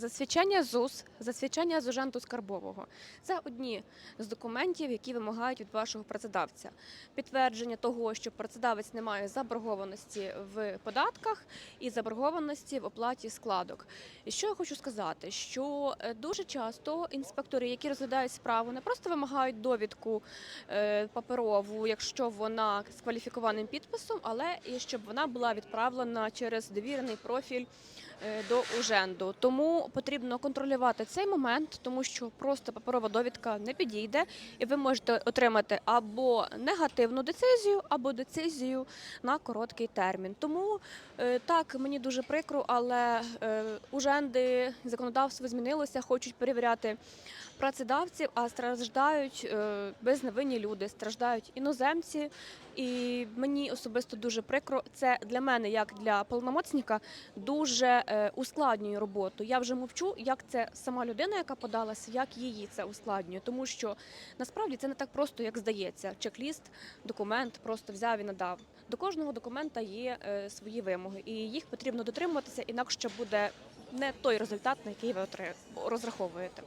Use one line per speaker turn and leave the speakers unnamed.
Засвідчення ЗУС, засвідчення з уженту скарбового це одні з документів, які вимагають від вашого працедавця. Підтвердження того, що працедавець не має заборгованості в податках і заборгованості в оплаті складок. І що я хочу сказати, що е, дуже часто інспектори, які розглядають справу, не просто вимагають довідку е, паперову, якщо вона з кваліфікованим підписом, але і щоб вона була відправлена через довірений профіль е, до уженду. Тому потрібно контролювати цей момент, тому що просто паперова довідка не підійде, і ви можете отримати або негативну децизію, або децизію на короткий термін. Тому е, так мені дуже прикро, але е, уженди законодавство змінилося, хочуть перевіряти працедавців, а страждають е, безневинні люди, страждають іноземці. І мені особисто дуже прикро. Це для мене, як для повномоцника, дуже е, ускладнює роботу. Я вже мовчу, як це сама людина, яка подалася, як її це ускладнює. Тому що насправді це не так просто, як здається. Чек-ліст, документ просто взяв і надав. До кожного документа є е, свої вимоги, і їх потрібно дотримуватися, інакше буде не той результат, на який ви отри- розраховуєте.